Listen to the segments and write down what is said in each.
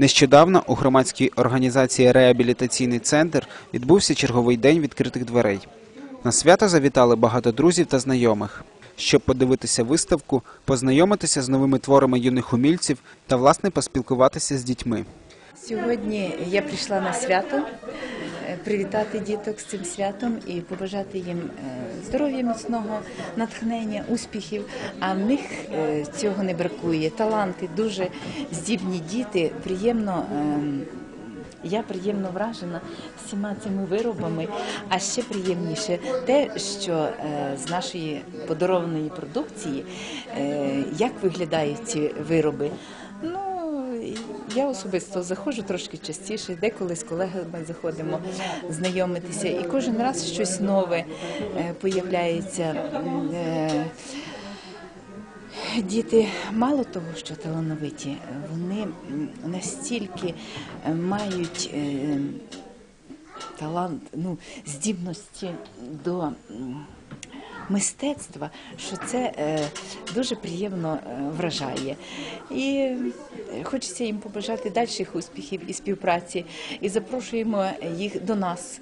Нещодавно у громадській організації Реабілітаційний центр відбувся черговий день відкритих дверей. На свято завітали багато друзів та знайомих, щоб подивитися виставку, познайомитися з новими творами юних умільців та власне поспілкуватися з дітьми. Сьогодні я прийшла на свято привітати діток з цим святом і побажати їм е, здоров'я міцного, натхнення, успіхів. А в них е, цього не бракує. Таланти, дуже здібні діти. Приємно. ем, Я приємно вражена всіма цими виробами, а ще приємніше те, що е, з нашої подарованої продукції, як виглядають ці вироби. Я особисто заходжу трошки частіше, деколи з колегами заходимо знайомитися, і кожен раз щось нове е, появляється. Е, Діти мало того, що талановиті, вони настільки е, мають е, талант, ну, здібності до мистецтва, що це е, дуже приємно е, вражає. І е, хочеться їм побажати дальших успіхів і співпраці. І запрошуємо їх до нас.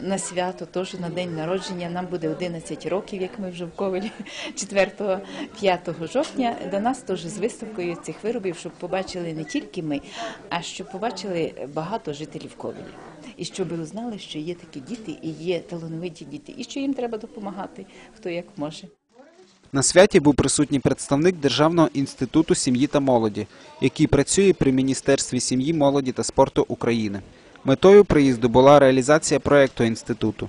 На свято, теж на день народження. Нам буде 11 років, як ми вже в Ковелі 4-5 жовтня. До нас теж з виставкою цих виробів, щоб побачили не тільки ми, а щоб побачили багато жителів Ковелі. І щоб ви знали, що є такі діти, і є талановиті діти, і що їм треба допомагати, хто як може. На святі був присутній представник Державного інституту сім'ї та молоді, який працює при Міністерстві сім'ї, молоді та спорту України. Метою приїзду була реалізація проекту інституту,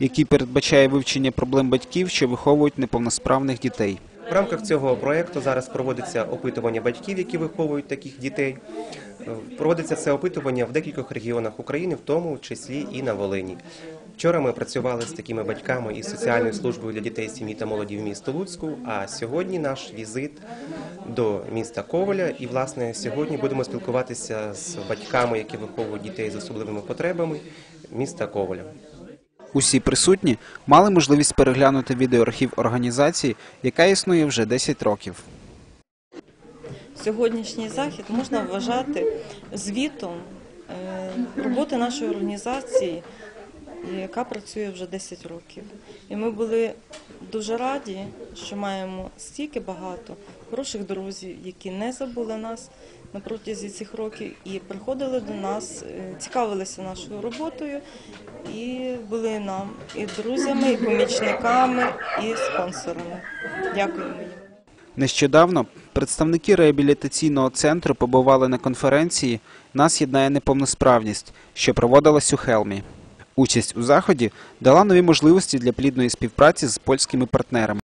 який передбачає вивчення проблем батьків, що виховують неповносправних дітей. В рамках цього проєкту зараз проводиться опитування батьків, які виховують таких дітей. Проводиться це опитування в декількох регіонах України, в тому числі і на Волині. Вчора ми працювали з такими батьками із соціальною службою для дітей, сім'ї та молоді в місто Луцьку. А сьогодні наш візит до міста Коваля. І власне сьогодні будемо спілкуватися з батьками, які виховують дітей з особливими потребами міста Коваля. Усі присутні мали можливість переглянути відеоархів організації, яка існує вже 10 років. Сьогоднішній захід можна вважати звітом е, роботи нашої організації, яка працює вже 10 років. І ми були дуже раді, що маємо стільки багато хороших друзів, які не забули нас на протязі цих років і приходили до нас, е, цікавилися нашою роботою і були нам і друзями, і помічниками, і спонсорами. Дякуємо їм. Нещодавно представники реабілітаційного центру побували на конференції Нас єднає неповносправність, що проводилась у Хелмі. Участь у заході дала нові можливості для плідної співпраці з польськими партнерами.